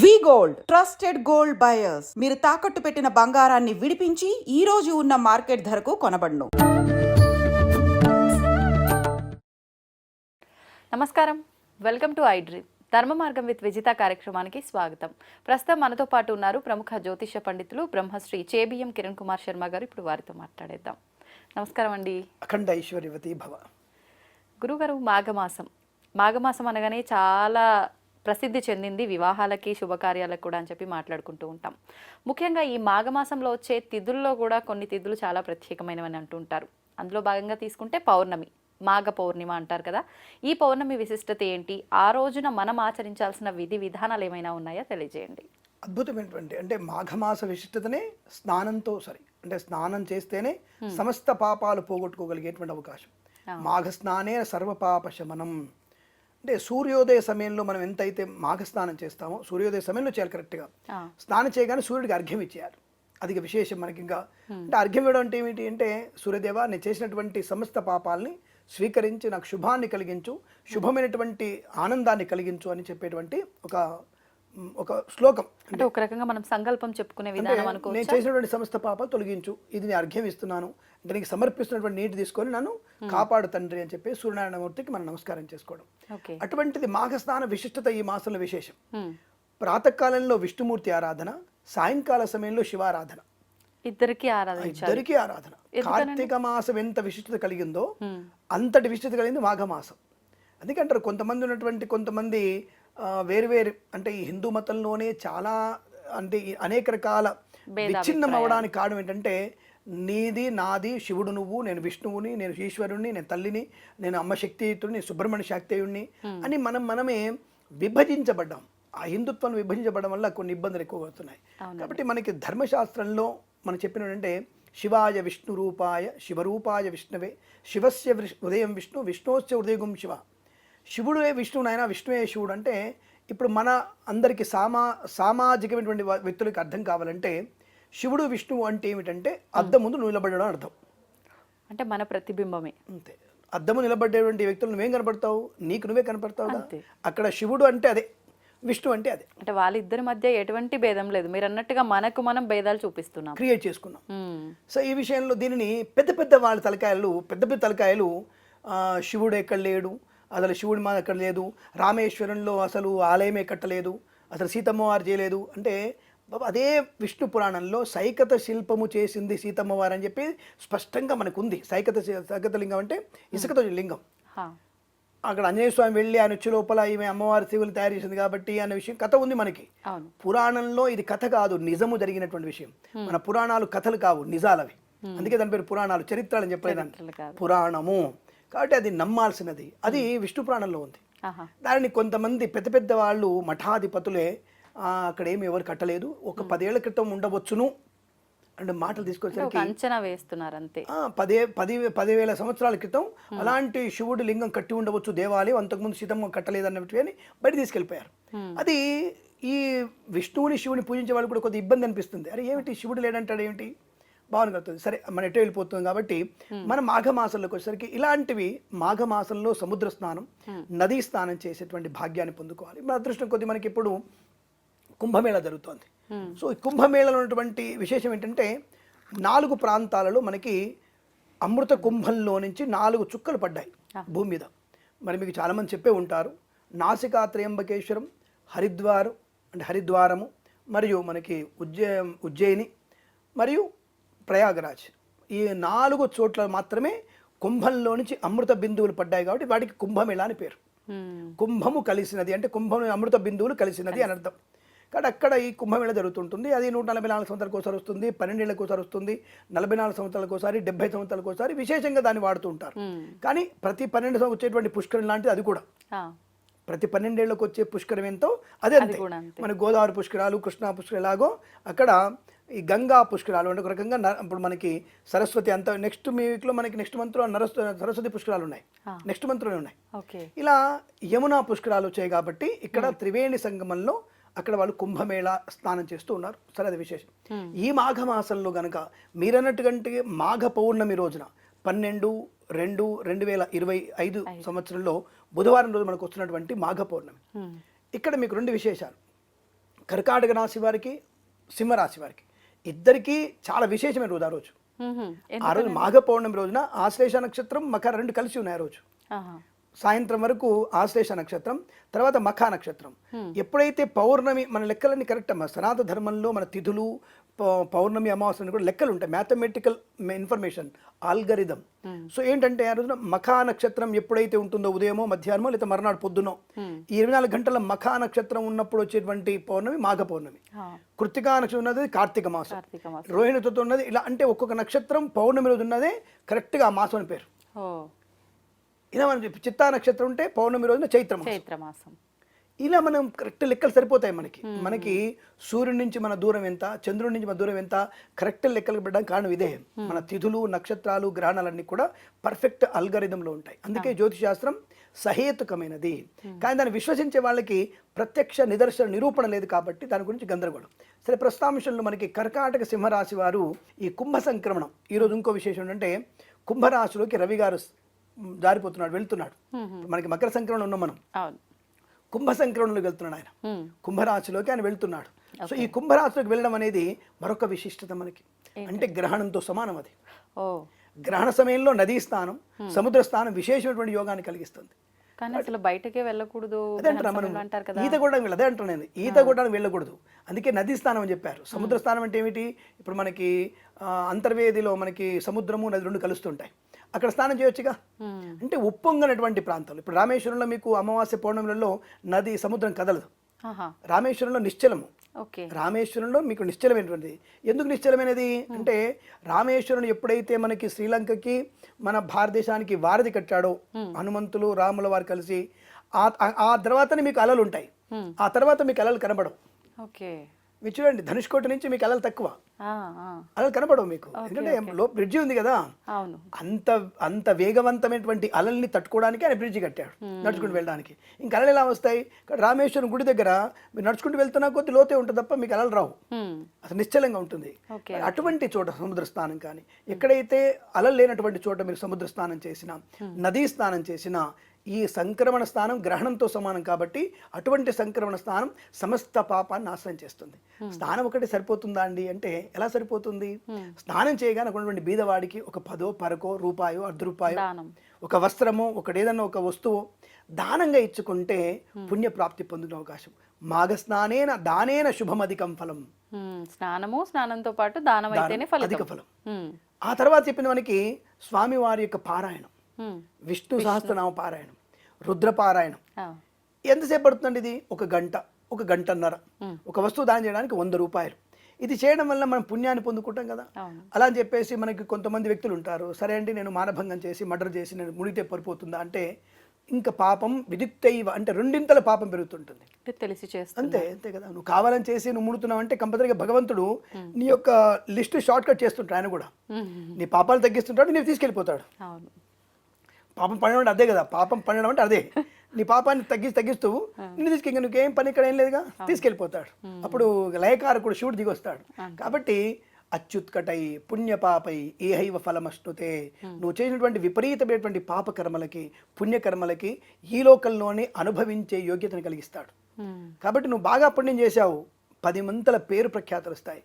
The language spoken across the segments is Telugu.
We gold trusted gold buyers. మీరు తాకట్టు పెట్టిన బంగారాన్ని విడిపించి ఈ రోజు ఉన్న మార్కెట్ ధరకు కొనబడును. నమస్కారం. వెల్కమ్ టు ఐ డ్రీమ్ ధర్మ మార్గం విత్ విజిత కార్యక్రమానికి స్వాగతం. ప్రస్తుతం మనతో పాటు ఉన్నారు ప్రముఖ జ్యోతిష పండితులు బ్రహ్మశ్రీ చేబిఎం కిరణ్ కుమార్ శర్మ గారు. ఇప్పుడు వారితో మాట్లాడేద్దాం. నమస్కారం అండి. అఖండ ఐశ్వర్యవతి భవ. గురుగారు మాఘమాసం. మాఘమాసం అనగానే చాలా ప్రసిద్ధి చెందింది వివాహాలకి శుభకార్యాలకు కూడా అని చెప్పి మాట్లాడుకుంటూ ఉంటాం. ముఖ్యంగా ఈ మాఘమాసంలో వచ్చే తిథుల్లో కూడా కొన్ని తిథులు చాలా ప్రత్యేకమైనవని అంటూ ఉంటారు. అందులో భాగంగా తీసుకుంటే పౌర్ణమి మాఘ పౌర్ణిమ అంటారు కదా. ఈ పౌర్ణమి విశిష్టత ఏంటి? ఆ రోజున మనం ఆచరించాల్సిన విధి విధానాలు ఏమైనా ఉన్నాయా? తెలియజేయండి. అద్భుతమైనటువంటి అంటే మాఘమాస విశిష్టతనే స్నానంతో సరి అంటే స్నానం చేస్తేనే సమస్త పాపాలు పోగొట్టుకోగలిగేటువంటి అవకాశం. మాఘ స్నానే సర్వపాప శమనం అంటే సూర్యోదయ సమయంలో మనం ఎంతైతే మాఘ స్నానం చేస్తామో సూర్యోదయ సమయంలో చేయాలి కరెక్ట్గా. స్నానం చేయగానే సూర్యుడికి అర్ఘ్యం ఇచ్చేయాలి. అది విశేషం మనకి ఇంకా అంటే అర్ఘ్యం ఇవ్వడం అంటే ఏమిటి అంటే సూర్యదేవ నేను చేసినటువంటి సమస్త పాపాలని స్వీకరించి నాకు శుభాన్ని కలిగించు శుభమైనటువంటి ఆనందాన్ని కలిగించు అని చెప్పేటువంటి ఒక ఒక శ్లోకం. అంటే ఒక రకంగా మనం సంకల్పం చెప్పుకునే విధానం నేను అనుకోవచ్చు చేసినటువంటి సమస్త పాపాలు తొలగించు. ఇది నేను అర్ఘ్యం ఇస్తున్నాను. దీనికి సమర్పిస్తున్నటువంటి నీటి తీసుకొని నన్ను కాపాడు తండ్రి అని చెప్పి సూర్యనారాయణమూర్తికి మనం నమస్కారం చేసుకోవడం. అటువంటిది మాఘ స్నాన విశిష్టత ఈ మాసంలో విశేషం. ప్రాతకాలంలో విష్ణుమూర్తి ఆరాధన సాయంకాల సమయంలో శివారాధన ఇద్దరికి ఆరాధించాలి ఇద్దరికీ ఆరాధన. కార్తీక మాసం ఎంత విశిష్టత కలిగిందో అంతటి విశిష్టత కలిగింది మాఘమాసం. అందుకంటారు కొంతమంది ఉన్నటువంటి కొంతమంది ఆ, వేరు వేరు అంటే ఈ హిందూ మతంలోనే చాలా అంటే అనేక రకాల విచ్ఛిన్నం అవ్వడానికి కారణం ఏంటంటే నీది నాది శివుడు నువ్వు నేను విష్ణువుని నేను ఈశ్వరుణ్ణి నేను తల్లిని నేను అమ్మ శక్తియుతుడిని సుబ్రహ్మణ్య శక్తియుణ్ణి అని మనం మనమే విభజించబడ్డాం. ఆ హిందుత్వం విభజించబడడం వల్ల కొన్ని ఇబ్బందులు ఎక్కువ అవుతున్నాయి కాబట్టి మనకి ధర్మశాస్త్రంలో మనం చెప్పినట్టే శివాయ విష్ణు రూపాయ శివరూపాయ విష్ణవే శివస్య ఉదయం విష్ణు విష్ణుస్య ఉదయం శివ. శివుడే విష్ణువు నాయన విష్ణువే శివుడు అంటే ఇప్పుడు మన అందరికి సామా సామాజికమైనటువంటి వ్యక్తులకు అర్థం కావాలంటే శివుడు విష్ణువు అంటే ఏమిటంటే అద్దం ముందు నిలబడడం అర్థం. అంటే మన ప్రతిబింబమే. అంతే. అద్దము నిలబడేటువంటి వ్యక్తులు నువ్వేం కనపడతావు? నీకు నువ్వే కనపడతావు. అక్కడ శివుడు అంటే అదే విష్ణు అంటే అదే. అంటే వాళ్ళిద్దరి మధ్య ఎటువంటి భేదం లేదు. మీరు అన్నట్టుగా మనకు మనం భేదాలు చూపిస్తున్నాం. క్రియేట్ చేసుకున్నాం. సో ఈ విషయంలో దీనిని పెద్ద పెద్ద వాళ్ళ తలకాయలు పెద్ద పెద్ద తలకాయలు శివుడు ఎక్కడ లేడు? అసలు శివుడి మా ఎక్కడ లేదు రామేశ్వరంలో అసలు ఆలయమే కట్టలేదు అసలు సీతమ్మవారు చేయలేదు. అంటే అదే విష్ణు పురాణంలో సైకత శిల్పము చేసింది సీతమ్మవారు అని చెప్పి స్పష్టంగా మనకు ఉంది సైకత సైకత లింగం అంటే ఇసుకతో లింగం. అక్కడ ఆంజనేయ స్వామి వెళ్ళి ఆయన వచ్చే లోపల ఈమె అమ్మవారి శివులు తయారు చేసింది కాబట్టి అనే విషయం కథ ఉంది మనకి. పురాణంలో ఇది కథ కాదు నిజము జరిగినటువంటి విషయం. మన పురాణాలు కథలు కావు నిజాలవి. అందుకే దాని పేరు పురాణాలు చరిత్రలు అని కాదు. పురాణము. కాబట్టి అది నమ్మాల్సినది. అది విష్ణు పురాణంలో ఉంది. దానిని కొంతమంది పెద్ద పెద్ద వాళ్ళు మఠాధిపతులే "ఆ, అక్కడ ఏమి ఎవరు కట్టలేదు. ఒక పదేళ్ళ క్రితం ఉండవచ్చును అంటే మాటలు తీసుకొచ్చేసరికి అంచనా వేస్తున్నారు అంతే ఆ, పదే పది పదివేల సంవత్సరాల క్రితం అలాంటి శివుడు లింగం కట్టి ఉండవచ్చు దేవాలయం అంతకుముందు సీతమ్మ కట్టలేదన్నట్టు అని బయట తీసుకెళ్ళిపోయారు. అది ఈ విష్ణువుని శివుని పూజించే వాళ్ళు కూడా కొద్ది ఇబ్బంది అనిపిస్తుంది. అరే ఏమిటి శివుడు లేడంటాడు ఏమిటి? బాగుంది కలుగుతుంది సరే మన ఎటో వెళ్ళిపోతుంది కాబట్టి మన మాఘమాసంలోకి వచ్చేసరికి ఇలాంటివి మాఘమాసంలో సముద్ర స్నానం నదీ స్నానం చేసేటువంటి భాగ్యాన్ని పొందుకోవాలి. మన అదృష్టం కొద్ది మనకి ఇప్పుడు కుంభమేళ జరుగుతోంది. సో ఈ కుంభమేళలో ఉన్నటువంటి విశేషం ఏంటంటే నాలుగు ప్రాంతాలలో మనకి అమృత కుంభంలో నుంచి నాలుగు చుక్కలు పడ్డాయి భూమి మీద. మరి మీకు చాలామంది చెప్పే ఉంటారు నాసికా త్రయంబకేశ్వరం హరిద్వారు అంటే హరిద్వారము మరియు మనకి ఉజ్జయ ఉజ్జయిని మరియు ప్రయాగరాజ్. ఈ నాలుగు చోట్ల మాత్రమే కుంభంలో నుంచి అమృత బిందువులు పడ్డాయి కాబట్టి వాటికి కుంభమేళ అని పేరు. కుంభము కలిసినది అంటే కుంభం అమృత బిందువులు కలిసినది అని అర్థం. కాబట్టి అక్కడ ఈ కుంభమేళ జరుగుతుంటుంది. అది నూట నలభై నాలుగు సంవత్సరాలకు ఒకసారి వస్తుంది పన్నెండేళ్ళకి ఒకసారి వస్తుంది నలభై నాలుగు సంవత్సరాలకు ఒకసారి డెబ్బై సంవత్సరాలకు ఒకసారి విశేషంగా దాన్ని వాడుతూ ఉంటారు. కానీ ప్రతి పన్నెండు సంవత్సరాలు వచ్చేటువంటి పుష్కరం లాంటిది అది కూడా. ప్రతి పన్నెండేళ్ళకు వచ్చే పుష్కరం ఎంతో అదే. మన గోదావరి పుష్కరాలు కృష్ణా పుష్కరం ఎలాగో అక్కడ ఈ గంగా పుష్కరాలు అంటే ఒక రకంగా ఇప్పుడు మనకి సరస్వతి అంత నెక్స్ట్ వీక్లో మనకి నెక్స్ట్ మంత్లో నరస్ సరస్వతి పుష్కరాలు ఉన్నాయి. నెక్స్ట్ మంత్లోనే ఉన్నాయి. ఓకే. ఇలా యమునా పుష్కరాలు వచ్చాయి కాబట్టి ఇక్కడ త్రివేణి సంగమంలో అక్కడ వాళ్ళు కుంభమేళ స్నానం చేస్తూ ఉన్నారు. సరే అది విశేషం. ఈ మాఘమాసంలో గనక మీరన్నట్టుగంటే మాఘ పౌర్ణమి రోజున పన్నెండు రెండు రెండు వేల ఇరవై ఐదు సంవత్సరంలో బుధవారం రోజు మనకు వస్తున్నటువంటి మాఘ పౌర్ణమి. ఇక్కడ మీకు రెండు విశేషాలు. కర్కాటక రాశి వారికి సింహరాశి వారికి. ఇద్దరికీ చాలా విశేషమైన రోజు ఆ రోజు. ఆ రోజు మాఘ పౌర్ణమి రోజున ఆశ్లేష నక్షత్రం మకర రెండు కలిసి ఉన్నాయి ఆ రోజు. సాయంత్రం వరకు ఆశ్లేష నక్షత్రం తర్వాత మఖా నక్షత్రం. ఎప్పుడైతే పౌర్ణమి మన లెక్కలన్నీ కరెక్ట్ అమ్మా సనాతన ధర్మంలో మన తిథులు పౌర్ణమి అమావాస్యని కూడా లెక్కలు ఉంటాయి మ్యాథమెటికల్ ఇన్ఫర్మేషన్ ఆల్గరిథం సో ఏంటంటే ఆ రోజున మఖా నక్షత్రం ఎప్పుడైతే ఉంటుందో ఉదయమో మధ్యాహ్నమో లేదా మరునాడు పొద్దునో ఈ ఇరవై నాలుగు గంటల మఖా నక్షత్రం ఉన్నప్పుడు వచ్చేటువంటి పౌర్ణమి మాఘ పౌర్ణమి. ఆ. కృత్తికా నక్షత్రం ఉన్నది కార్తీక మాసం. కార్తీక మాసం. రోహిణి తత్వం ఉన్నది ఇలా అంటే ఒక్కొక్క నక్షత్రం పౌర్ణమి రోజు ఉన్నదే కరెక్ట్గా ఆ మాసం అని పేరు. ఇలా మనం చెప్పి చిత్తా నక్షత్రం ఉంటే పౌర్ణమి రోజున చైత్ర మాసం. చైత్ర మాసం. ఇలా మనం కరెక్ట్ లెక్కలు సరిపోతాయి మనకి. మనకి సూర్యుడి నుంచి మన దూరం ఎంత చంద్రుడి నుంచి మన దూరం ఎంత కరెక్ట్ లెక్కలు పెట్టడానికి కారణం ఇదే. మన తిథులు నక్షత్రాలు గ్రహణాలన్నీ కూడా పర్ఫెక్ట్ అల్గరిథంలో ఉంటాయి. అందుకే జ్యోతిష్ శాస్త్రం సహేతుకమైనది. కానీ దాన్ని విశ్వసించే వాళ్ళకి ప్రత్యక్ష నిదర్శన నిరూపణ లేదు కాబట్టి దాని గురించి గందరగోళం. సరే ప్రస్తుతాంశంలో మనకి కర్కాటక సింహరాశి వారు ఈ కుంభ సంక్రమణం. ఈరోజు ఇంకో విశేషం ఏంటంటే కుంభరాశిలోకి రవి గారు జారిపోతున్నాడు వెళ్తున్నాడు. మనకి మకర సంక్రమణం ఉన్నాం మనం. కుంభ సంక్రమణలోకి వెళ్తున్నాడు ఆయన. మ్మ్. కుంభరాశిలోకి ఆయన వెళ్తున్నాడు. సో ఈ కుంభరాశిలోకి వెళ్ళడం అనేది మరొక విశిష్టత మనకి. అంటే గ్రహణంతో సమానం అది. గ్రహణ సమయంలో నదీ స్థానం సముద్ర స్థానం విశేషమైనటువంటి యోగాన్ని కలిగిస్తుంది. కానీ అసలు బయటకే వెళ్ళకూడదు ఈత కూడా అదే అంటాను నేను. ఈత కూడా వెళ్ళకూడదు. అందుకే నదీ స్థానం అని చెప్పారు. సముద్ర స్థానం అంటే ఏమిటి? ఇప్పుడు మనకి అంతర్వేదిలో మనకి సముద్రము నది రెండు కలుస్తుంటాయి. అక్కడ స్నానం చేయొచ్చుగా. అంటే ఉప్పొంగనటువంటి ప్రాంతాలు. ఇప్పుడు రామేశ్వరంలో మీకు అమావాస్య పౌర్ణమిలలో నది సముద్రం కదలదు. రామేశ్వరంలో నిశ్చలము. రామేశ్వరంలో మీకు నిశ్చలమైనటువంటిది. ఎందుకు నిశ్చలమైనది? అంటే రామేశ్వరం ఎప్పుడైతే మనకి శ్రీలంకకి మన భారతదేశానికి వారధి కట్టాడో హనుమంతులు రాముల వారు కలిసి ఆ తర్వాతనే మీకు అలలు ఉంటాయి. ఆ తర్వాత మీకు అలలు కనబడవు. ఓకే. మీరు చూడండి ధనుష్కోటి నుంచి మీకు అలలు తక్కువ. అలలు కనబడవు మీకు. ఎందుకంటే లో బ్రిడ్జి ఉంది కదా. అంత అంత వేగవంతమైనటువంటి అలల్ని తట్టుకోవడానికి ఆయన బ్రిడ్జి కట్టాడు నడుచుకుంటూ వెళ్ళడానికి. ఇంకా అలలు ఎలా వస్తాయి? ఇక్కడ రామేశ్వరం గుడి దగ్గర మీరు నడుచుకుంటూ వెళ్తున్నా కొద్ది లోతే ఉంటుంది తప్ప మీకు అలలు రావు. అసలు నిశ్చలంగా ఉంటుంది. అటువంటి చోట సముద్ర స్నానం కానీ ఎక్కడైతే అలలు లేనటువంటి చోట మీరు సముద్ర స్నానం చేసినా నదీ స్నానం చేసినా ఈ సంక్రమణ స్థానం గ్రహణంతో సమానం కాబట్టి అటువంటి సంక్రమణ స్థానం సమస్త పాపాన్ని నాశనం చేస్తుంది. స్నానం ఒకటి సరిపోతుందా అండి? అంటే ఎలా సరిపోతుంది? స్నానం చేయగానే ఉన్నటువంటి బీదవాడికి ఒక పదో పరకో రూపాయో అర్ధ రూపాయో ఒక వస్త్రము ఒకటి ఏదన్నా ఒక వస్తువు దానంగా ఇచ్చుకుంటే పుణ్యప్రాప్తి పొందిన అవకాశం. మాఘ స్నానేన దానేన శుభమధికం ఫలం. స్నానము స్నానంతో పాటు దానం అయితేనే అధిక ఫలితం ఫలం. ఆ తర్వాత చెప్పిన మనకి స్వామివారి యొక్క పారాయణం. విష్ణు సహస్రనామ పారాయణం రుద్ర పారాయణం ఆ. ఎంతసేపు పడుతుందండి ఇది? ఒక గంట ఒక గంటన్నర. ఒక వస్తువు దానం చేయడానికి వంద రూపాయలు. ఇది చేయడం వల్ల మనం పుణ్యాన్ని పొందుకుంటాం కదా? అలా అని చెప్పేసి మనకి కొంతమంది వ్యక్తులు ఉంటారు. సరే అండి నేను మానభంగం చేసి మర్డర్ చేసి నేను మునిగితే పడిపోతుందా అంటే ఇంకా పాపం విదిక్తైవ అంటే రెండింతల పాపం పెరుగుతుంటుంది. తెలిసి అంతే అంతే కదా? నువ్వు కావాలని చేసి నువ్వు ముడుతున్నావు అంటే కంపల్సరీగా భగవంతుడు నీ యొక్క లిస్ట్ షార్ట్ కట్ చేస్తుంటాడు ఆయన కూడా. నీ పాపాలు తగ్గిస్తుంటాడు నీవు తీసుకెళ్ళిపోతాడు. అవును. పాపం పండడం అంటే అదే కదా పాపం పండడం అంటే అదే. నీ పాపాన్ని తగ్గిసి తగ్గిస్తూ నిన్ను తీసుకెళ్ళి నువ్వేం పని ఇక్కడ ఏం లేదుగా? తీసుకెళ్ళిపోతాడు. అప్పుడు లయకారకుడు శివుడు దిగి వస్తాడు కాబట్టి అత్యుత్కటై పుణ్యపాపై ఏహైవ ఫలమశ్నుతే. నువ్వు చేసినటువంటి విపరీతమైనటువంటి పాపకర్మలకి పుణ్యకర్మలకి ఈ లోకంలోనే అనుభవించే యోగ్యతను కలిగిస్తాడు. కాబట్టి నువ్వు బాగా పుణ్యం చేశావు. పది మంతల పేరు ప్రఖ్యాతులు వస్తాయి.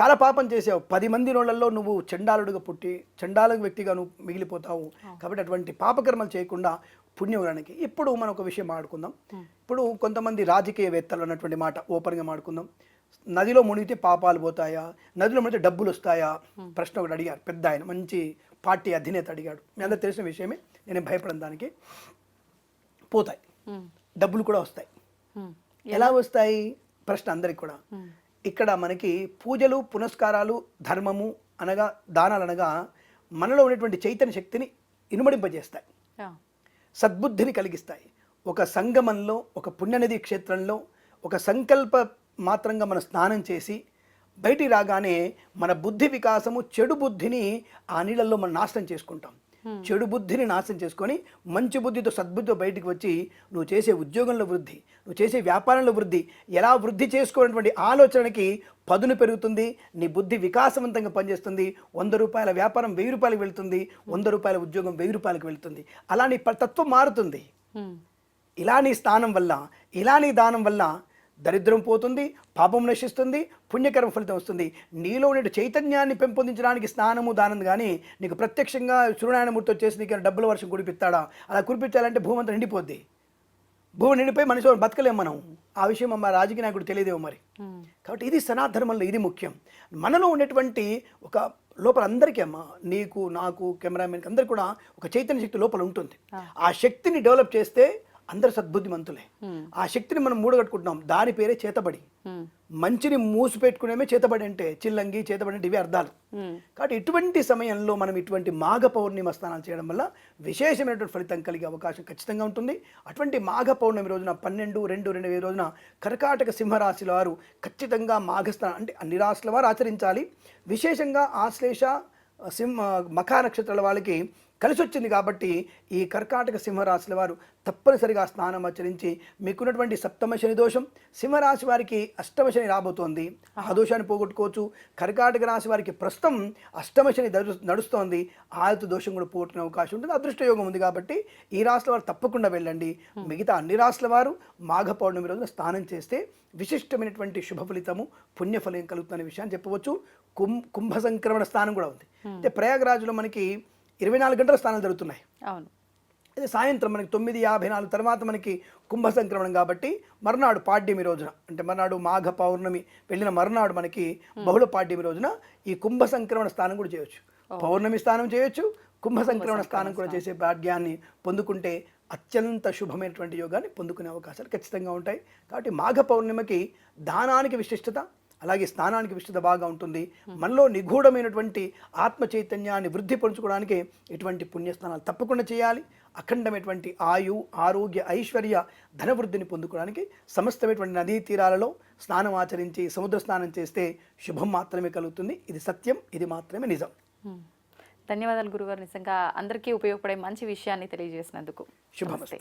చాలా పాపం చేసావు. పది మంది నోళ్ళల్లో నువ్వు చండాలుడుగా పుట్టి చండాల వ్యక్తిగా నువ్వు మిగిలిపోతావు. కాబట్టి అటువంటి పాపకర్మలు చేయకుండా పుణ్యవరానికి ఇప్పుడు మనం ఒక విషయం ఆడుకుందాం ఇప్పుడు కొంతమంది రాజకీయవేత్తలు అన్నటువంటి మాట ఓపెన్గా మాడుకుందాం. నదిలో మునిగితే పాపాలు పోతాయా? నదిలో మునిగితే డబ్బులు వస్తాయా? ప్రశ్న ఒకటి అడిగారు. పెద్ద ఆయన మంచి పార్టీ అధినేత అడిగాడు. మీ అందరూ తెలిసిన విషయమే. నేను భయపడను దానికి. పోతాయి. డబ్బులు కూడా వస్తాయి. ఎలా వస్తాయి? ప్రశ్న అందరికి కూడా. ఇక్కడ మనకి పూజలు పునస్కారాలు ధర్మము అనగా దానాలు అనగా మనలో ఉన్నటువంటి చైతన్య శక్తిని ఇనుమడింపజేస్తాయి. సద్బుద్ధిని కలిగిస్తాయి. ఒక సంగమంలో ఒక పుణ్యనది క్షేత్రంలో ఒక సంకల్ప మాత్రంగా మనం స్నానం చేసి బయటికి రాగానే మన బుద్ధి వికాసము చెడు బుద్ధిని ఆ నీళ్ళల్లో మనం నాశనం చేసుకుంటాం. చెడు బుద్ధిని నాశనం చేసుకొని మంచి బుద్ధితో సద్బుద్ధితో బయటికి వచ్చి నువ్వు చేసే ఉద్యోగంలో వృద్ధి నువ్వు చేసే వ్యాపారంలో వృద్ధి ఎలా వృద్ధి చేసుకోవటువంటి ఆలోచనకి పదును పెరుగుతుంది నీ బుద్ధి వికాసవంతంగా పనిచేస్తుంది వంద రూపాయల వ్యాపారం వెయ్యి రూపాయలకు వెళ్తుంది వంద రూపాయల ఉద్యోగం వెయ్యి రూపాయలకు వెళ్తుంది అలా నీ తత్వం మారుతుంది మ్మ్. ఇలానీ స్నానం వల్ల ఇలానీ దానం వల్ల దరిద్రం పోతుంది పాపం నశిస్తుంది పుణ్యకరం ఫలితం వస్తుంది. నీలో ఉండే చైతన్యాన్ని పెంపొందించడానికి స్నానము దానం కానీ నీకు ప్రత్యక్షంగా సూర్యనారాయణమూర్తి వచ్చేసి నీకు డబ్బుల వర్షం కురిపిస్తాడా? అలా కురిపించాలంటే భూమి అంతా నిండిపోద్ది. భూమి నిండిపోయి మనిషి బతకలేం మనం. ఆ విషయం మా రాజకీయ నాయకుడు తెలియదేమో మరి. కాబట్టి ఇది సనాధర్మంలో ఇది ముఖ్యం. మనలో ఉన్నటువంటి ఒక లోపల అందరికీ అమ్మ నీకు నాకు కెమెరామెన్కి అందరికి కూడా ఒక చైతన్య శక్తి లోపల ఉంటుంది. ఆ శక్తిని డెవలప్ చేస్తే అందరు సద్బుద్ధిమంతులే. ఆ శక్తిని మనం మూడగట్టుకుంటున్నాం. దాని పేరే చేతబడి. మంచిని మూసి పెట్టుకునేమే చేతబడి అంటే చిల్లంగి చేతబడి అంటే ఇవి అర్థాలు. కాబట్టి ఇటువంటి సమయంలో మనం ఇటువంటి మాఘ పౌర్ణిమ స్నానాలు చేయడం వల్ల విశేషమైనటువంటి ఫలితం కలిగే అవకాశం ఖచ్చితంగా ఉంటుంది. అటువంటి మాఘ పౌర్ణమి రోజున పన్నెండు రెండు రెండు వేల రోజున కర్కాటక సింహరాశిల వారు ఖచ్చితంగా మాఘ స్నానం అంటే అన్ని రాశుల వారు ఆచరించాలి. విశేషంగా ఆశ్లేష సింహ మఖా నక్షత్రాల వాళ్ళకి కలిసి వచ్చింది కాబట్టి ఈ కర్కాటక సింహరాశుల వారు తప్పనిసరిగా స్నానం ఆచరించి మీకున్నటువంటి సప్తమ శని దోషం సింహరాశి వారికి అష్టమ శని రాబోతోంది. ఆ దోషాన్ని పోగొట్టుకోవచ్చు. కర్కాటక రాశి వారికి ప్రస్తుతం అష్టమ శని నడు- నడుస్తోంది. ఆయుత దోషం కూడా పోగొట్టుకునే అవకాశం ఉంటుంది. అదృష్ట యోగం ఉంది కాబట్టి ఈ రాశుల వారు తప్పకుండా వెళ్ళండి. మిగతా అన్ని రాశుల వారు మాఘ పౌర్ణమి రోజున స్నానం చేస్తే విశిష్టమైనటువంటి శుభ ఫలితము పుణ్యఫలం కలుగుతున్న విషయాన్ని చెప్పవచ్చు. కుం కుంభ సంక్రమణ స్థానం కూడా ఉంది. అంటే ప్రయాగరాజులో మనకి ఇరవై నాలుగు గంటల స్థానాలు జరుగుతున్నాయి. అవును. ఇది సాయంత్రం మనకి తొమ్మిది యాభై నాలుగు తర్వాత మనకి కుంభ సంక్రమణం కాబట్టి మర్నాడు పాడ్యమి రోజున అంటే మర్నాడు మాఘ పౌర్ణమి వెళ్ళిన మర్నాడు మనకి బహుళ పాడ్యమి రోజున ఈ కుంభ సంక్రమణ స్థానం కూడా చేయొచ్చు. పౌర్ణమి స్థానం చేయొచ్చు కుంభ సంక్రమణ స్థానం కూడా చేసే భాగ్యాన్ని పొందుకుంటే అత్యంత శుభమైనటువంటి యోగాన్ని పొందుకునే అవకాశాలు ఖచ్చితంగా ఉంటాయి. కాబట్టి మాఘ పౌర్ణిమకి దానానికి విశిష్టత అలాగే స్నానానికి విశిష్టత బాగా ఉంటుంది. మనలో నిగూఢమైనటువంటి ఆత్మ చైతన్యాన్ని వృద్ధి పరుచుకోవడానికి ఇటువంటి పుణ్యస్నానాలు తప్పకుండా చేయాలి. అఖండమైనటువంటి ఆయు ఆరోగ్య ఐశ్వర్య ధనవృద్ధిని పొందుకోవడానికి సమస్తమైనటువంటి నదీ తీరాలలో స్నానం ఆచరించి సముద్ర స్నానం చేస్తే శుభం మాత్రమే కలుగుతుంది. ఇది సత్యం ఇది మాత్రమే నిజం. ధన్యవాదాలు గురుగారు. నిజంగా అందరికీ ఉపయోగపడే మంచి విషయాన్ని తెలియజేసినందుకు. శుభమస్తు.